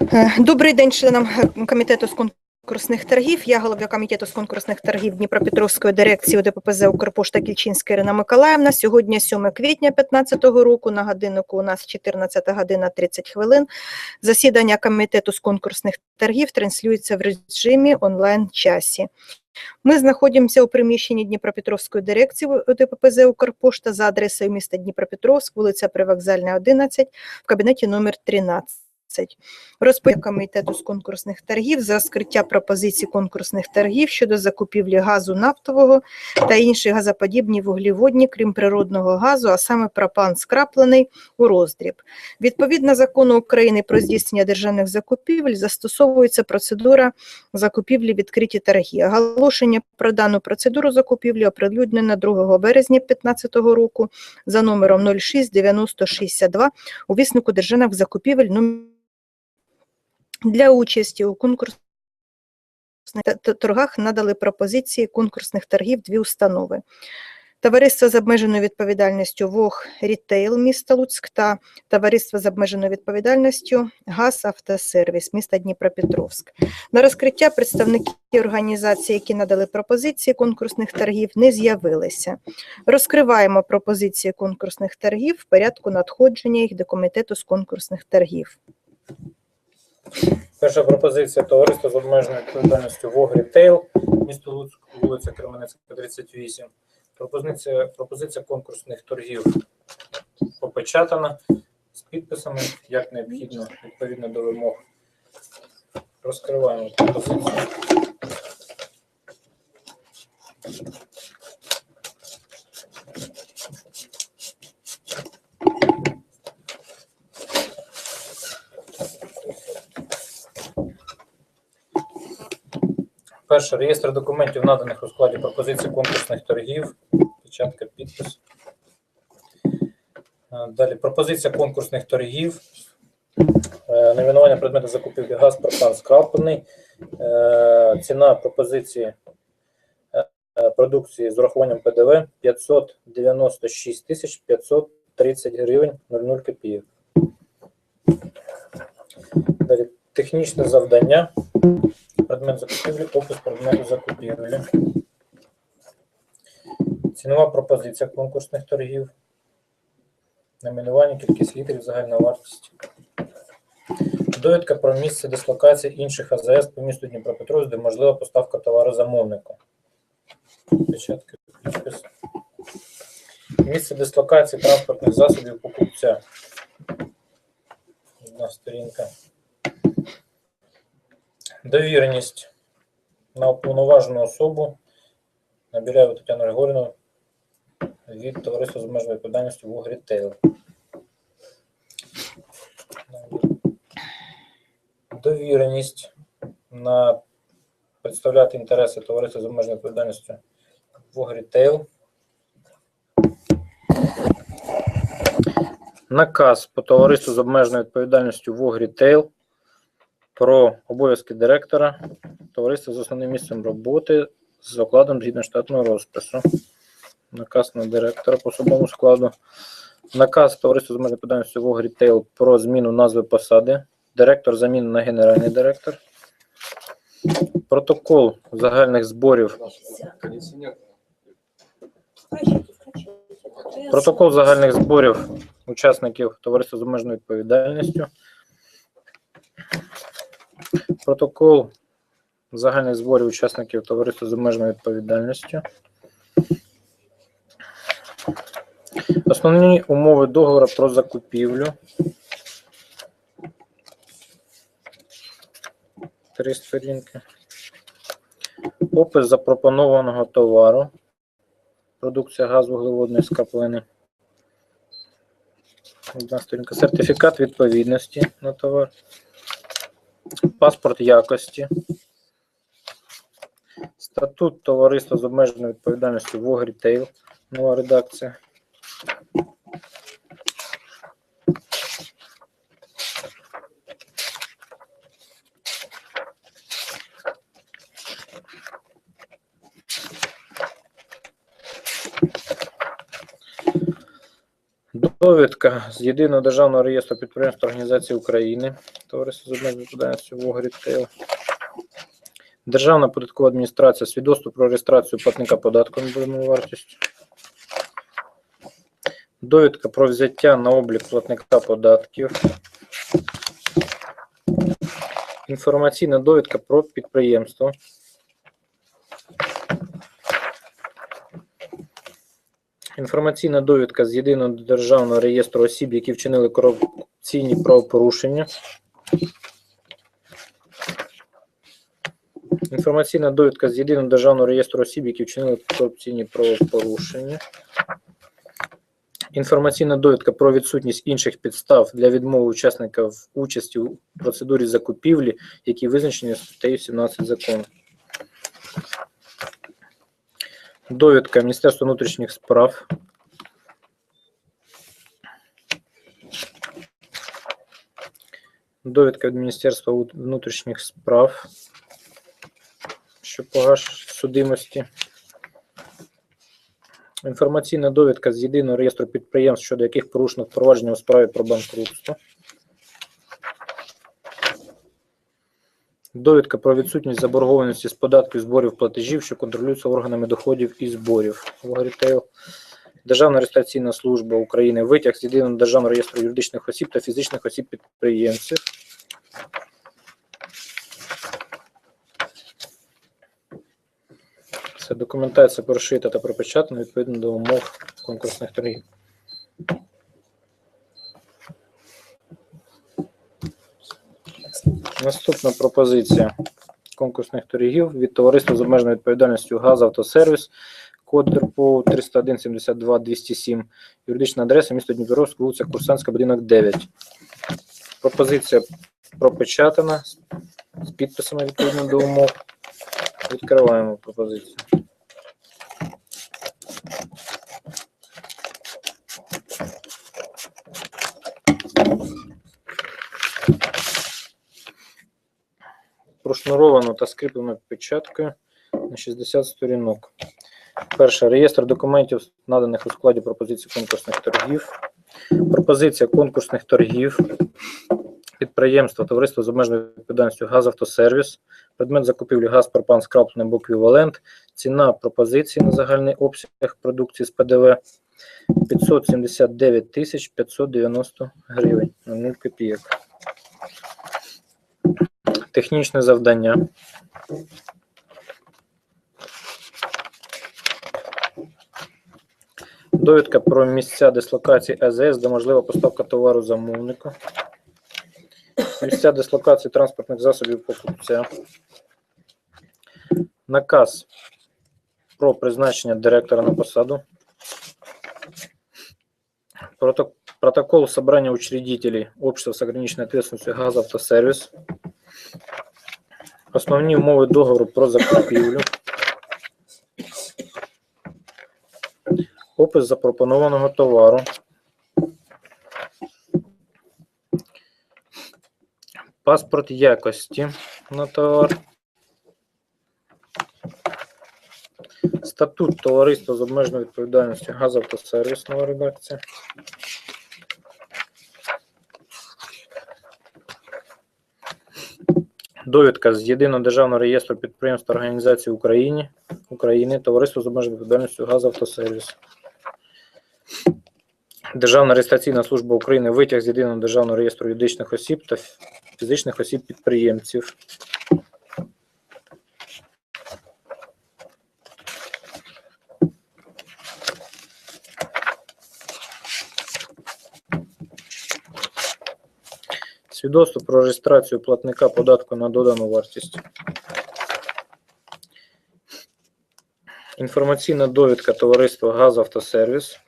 Е, Добрий день членам комітету з конкурсних торгів. Я голова комітету з конкурсних торгів Дніпропетровської дирекції ОДППЗ Укрпошта Кільчинська Ірина Миколаївна. Сьогодні 7 квітня 2015 року. На годиннику у нас 14 година 30 хвилин. Засідання комітету з конкурсних торгів транслюється в режимі онлайн-часі. Ми знаходимося у приміщенні Дніпропетровської дирекції ОДППЗ Укрпошта за адресою міста Дніпропетровськ, вулиця Привокзальна, 11, в кабінеті номер 13. Розподіл комітету з конкурсних торгів за розкриття пропозицій конкурсних торгів щодо закупівлі газу нафтового та інші газоподібні вуглеводні, крім природного газу, а саме пропан скраплений у роздріб. Відповідно закону України про здійснення державних закупівель застосовується процедура закупівлі відкриті торги. Оголошення про дану процедуру закупівлі оприлюднено 2 березня 2015 року за номером 06 9062 у віснику державних закупівель номер для участі у конкурсних торгах надали пропозиції конкурсних торгів дві установи. Товариство з обмеженою відповідальністю ВОГ Рітейл міста Луцьк та Товариство з обмеженою відповідальністю ГАЗ Автосервіс міста Дніпропетровськ. На розкриття представники організації, які надали пропозиції конкурсних торгів, не з'явилися. Розкриваємо пропозиції конкурсних торгів в порядку надходження їх до комітету з конкурсних торгів. Перша пропозиція товариства з обмеженою відповідальністю ВОГ Рітейл, місто Луцьк, вулиця Кременецька, 38. Пропозиція, пропозиція конкурсних торгів опечатана з підписами, як необхідно, відповідно до вимог. Розкриваємо пропозицію. Перше реєстр документів, наданих у складі пропозицій конкурсних торгів. Печатка, підпис. Е, Далі пропозиція конкурсних торгів. Е, Найменування предмету закупівлі газ, пропан скраплений. Е, Ціна пропозиції продукції з урахуванням ПДВ 596 тисяч 530 гривень 00 копійок. Далі технічне завдання. Предмет закупівлі, опис предмету закупівлі. Цінова пропозиція конкурсних торгів. Найменування, кількість літрів, загальна вартість. Довідка про місце дислокації інших АЗС по місту Дніпропетровськ, де можлива поставка товару замовнику. Печатка, підпис. Місце дислокації транспортних засобів покупця. Одна сторінка. Довіреність на уповноважену особу Набіляєву Тетяну Григорівну від товариства з обмеженою відповідальністю ВОГ Рітейл. Довіреність на представляти інтереси товариства з обмеженою відповідальністю ВОГ Рітейл. Наказ по товариству з обмеженою відповідальністю ВОГ Рітейл про обов'язки директора товариства з основним місцем роботи з окладом згідно штатного розпису. Наказ на директора по особовому складу. Наказ товариства з обмеженою відповідальністю ВОГ Рітейл про зміну назви посади. Директор заміну на генеральний директор. Протокол загальних зборів. Протокол загальних зборів учасників товариства з обмеженою відповідальністю. Протокол загальних зборів учасників товариства з обмеженою відповідальністю. Основні умови договору про закупівлю. Три сторінки. Опис запропонованого товару. Продукція газ вуглеводної скраплини. Одна сторінка. Сертифікат відповідності на товар. Паспорт якості. Статут товариства з обмеженою відповідальністю ВОГ Рітейл. Нова редакція. Довідка з Єдиного державного реєстру підприємств та організацій України Товариство з обмеженою відповідальністю ВОГ «Рітейл». Державна податкова адміністрація свідоцтво про реєстрацію платника податку на додану вартість. Довідка про взяття на облік платника податків. Інформаційна довідка про підприємство. Інформаційна довідка з єдиного державного реєстру осіб, які вчинили корупційні правопорушення. Інформаційна довідка з єдиного державного реєстру осіб, які вчинили корупційні правопорушення. Інформаційна довідка про відсутність інших підстав для відмови учасника в участі у процедурі закупівлі, які визначені статтею 17 закону. Довідка Міністерства внутрішніх справ. Довідка від Міністерства внутрішніх справ, що погаш судимості. Інформаційна довідка з єдиного реєстру підприємств, щодо яких порушено впровадження у справі про банкрутство. Довідка про відсутність заборгованості з податків, зборів, платежів, що контролюються органами доходів і зборів. Державна реєстраційна служба України. Витяг з єдиного державного реєстру юридичних осіб та фізичних осіб підприємців. Це документація прошита та пропечатана відповідно до умов конкурсних торгів. Наступна пропозиція конкурсних торгів від товариства з обмеженою відповідальністю «Газавтосервіс», код ДРПО 301 72 207, юридична адреса місто Дніпровськ, вулиця Курсанська, будинок 9. Пропозиція пропечатана з підписами відповідно до умов. Відкриваємо пропозицію. Прошнуровано та скріплено печаткою на 60 сторінок. Перше. Реєстр документів, наданих у складі пропозиції конкурсних торгів. Пропозиція конкурсних торгів. Підприємство, товариство з обмеженою відповідальністю «Газавтосервіс», предмет закупівлі газ, пропан, скраплений або еквівалент, ціна пропозиції на загальний обсяг продукції з ПДВ 579 тисяч 590 гривень на 0 копійок. Технічне завдання. Довідка про місця дислокації АЗС, де можлива поставка товару замовнику. Місця дислокації транспортних засобів покупця. Наказ про призначення директора на посаду. Протокол собрания учредителей общества с ограниченной ответственностью «Газавтосервис». Основні умови договору про закупівлю. Опис запропонованого товару. Паспорт якості на товар. Статут товариства з обмеженою відповідальністю «Газавтосервіс» нова редакція. Довідка з єдиного державного реєстру підприємств та організацій України, України, Товариство з обмеженою відповідальністю «Газавтосервіс». Державна реєстраційна служба України витяг з єдиного державного реєстру юридичних осіб та фізичних осіб підприємців. Свідоцтво про реєстрацію платника податку на додану вартість. Інформаційна довідка товариства «Газавтосервіс».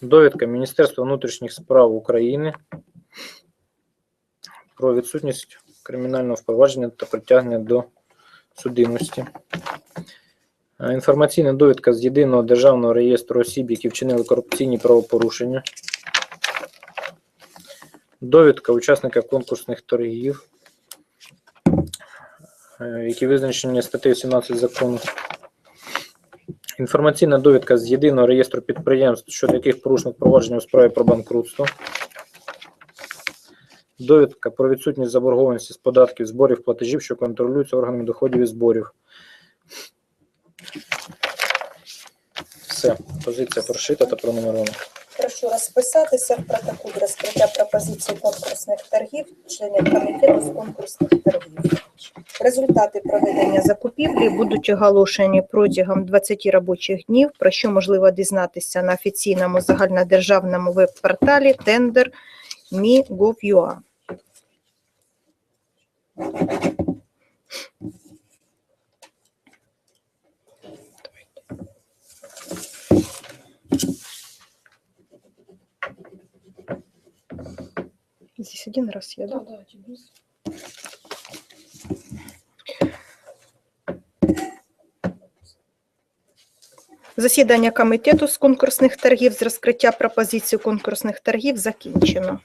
Довідка Міністерства внутрішніх справ України про відсутність кримінального впровадження та притягнення до судимості. Інформаційна довідка з єдиного державного реєстру осіб, які вчинили корупційні правопорушення. Довідка учасника конкурсних торгів, які визначені статтею 17 закону. Інформаційна довідка з єдиного реєстру підприємств, щодо яких порушено провадження у справі про банкрутство. Довідка про відсутність заборгованості з податків, зборів, платежів, що контролюються органами доходів і зборів. Все, позиція прошита та пронумерована. Прошу розписатися в протоколі розкриття пропозицій конкурсних торгів членів комітету з конкурсних торгів. Результати проведення закупівлі будуть оголошені протягом 20 робочих днів, про що можливо дізнатися на офіційному загальнодержавному веб-порталі тендер Mi.gov.ua. Здесь один раз я, да? Засідання комітету з конкурсних торгів з розкриття пропозицій конкурсних торгів закінчено.